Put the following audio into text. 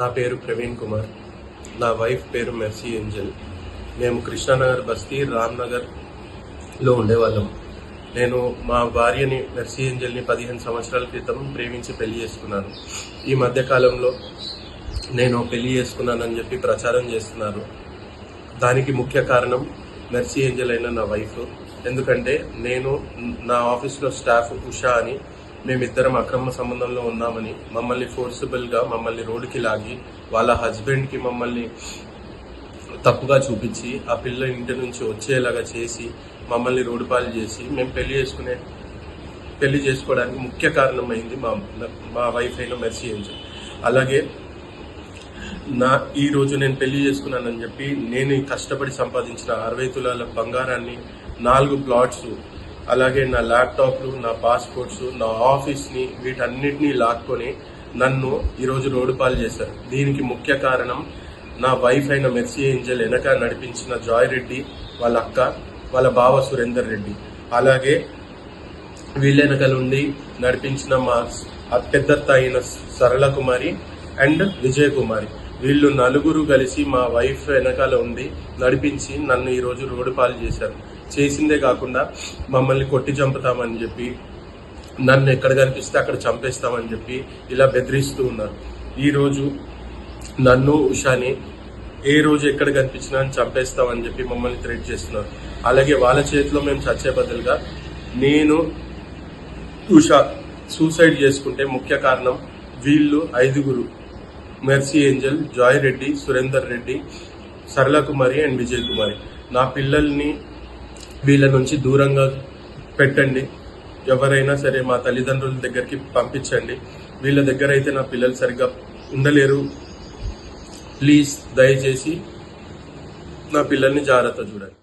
నా పేరు ప్రవీణ్ కుమార్. నా వైఫ్ పేరు మెర్సీ ఏంజల్. మేము కృష్ణానగర్ బస్తీ రామ్ నగర్లో ఉండేవాళ్ళం. నేను మా భార్యని మెర్సీ ఏంజల్ని పదిహేను సంవత్సరాల క్రితం ప్రేమించి పెళ్ళి చేసుకున్నాను. ఈ మధ్యకాలంలో నేను పెళ్ళి చేసుకున్నానని చెప్పి ప్రచారం చేస్తున్నారు. దానికి ముఖ్య కారణం మెర్సీ ఏంజల్ అయిన నా వైఫ్. ఎందుకంటే నేను నా ఆఫీస్లో స్టాఫ్ ఉషా అని మేమిద్దరం అక్రమ సంబంధంలో ఉన్నామని మమ్మల్ని ఫోర్సిబుల్గా మమ్మల్ని రోడ్డుకి లాగి వాళ్ళ హస్బెండ్కి మమ్మల్ని తప్పుగా చూపించి ఆ పిల్ల ఇంటి నుంచి వచ్చేలాగా చేసి మమ్మల్ని రోడ్డు పాలు చేసి మేము పెళ్ళి చేసుకునే పెళ్ళి చేసుకోవడానికి ముఖ్య కారణమైంది మా మా వైఫ్ అయిన మెర్సీ ఏంజల్ అలాగే నా ఈ రోజు నేను పెళ్ళి చేసుకున్నానని చెప్పి నేను కష్టపడి సంపాదించిన అరవై తులాల బంగారాన్ని నాలుగు ప్లాట్స్ అలాగే నా ల్యాప్టాప్లు నా పాస్పోర్ట్స్ నా ఆఫీస్ని వీటన్నిటినీ లాక్కొని నన్ను ఈరోజు రోడ్డు పాలు చేశారు. దీనికి ముఖ్య కారణం నా వైఫ్ అయిన మెర్సీ ఏంజల్ వెనక నడిపించిన జాయ్ రెడ్డి వాళ్ళ అక్క వాళ్ళ బావ సురేందర్ రెడ్డి. అలాగే వీళ్ళ నడిపించిన మా అత్యద్దత్త అయిన సరళ కుమారి అండ్ విజయ కుమారి. వీళ్ళు నలుగురు కలిసి మా వైఫ్ వెనకాల ఉండి నడిపించి నన్ను ఈరోజు రోడ్డు పాలు చేశారు. చేసిందే కాకుండా మమ్మల్ని కొట్టి చంపుతామని చెప్పి నన్ను ఎక్కడ కనిపిస్తే అక్కడ చంపేస్తామని చెప్పి ఇలా బెదిరిస్తూ ఉన్నారు. ఈరోజు నన్ను ఉషాని ఏ రోజు ఎక్కడ కనిపించినా అని చంపేస్తామని చెప్పి మమ్మల్ని థ్రెట్ చేస్తున్నారు. అలాగే వాళ్ళ చేతిలో మేము చచ్చే బదులుగా నేను ఉషా సూసైడ్ చేసుకుంటే ముఖ్య కారణం వీళ్ళు ఐదుగురు Mercy Angel Joy Reddy Surender Reddy Sarala Kumari and Vijay కుమారి నా పిల్లల్ని వీళ్ళ నుంచి దూరంగా పెట్టండి. ఎవరైనా సరే మా తల్లిదండ్రుల దగ్గరికి పంపించండి. వీళ్ళ దగ్గర అయితే నా పిల్లలు సరిగ్గా ఉండలేరు. ప్లీజ్ దయచేసి నా పిల్లల్ని జాగ్రత్త చూడండి.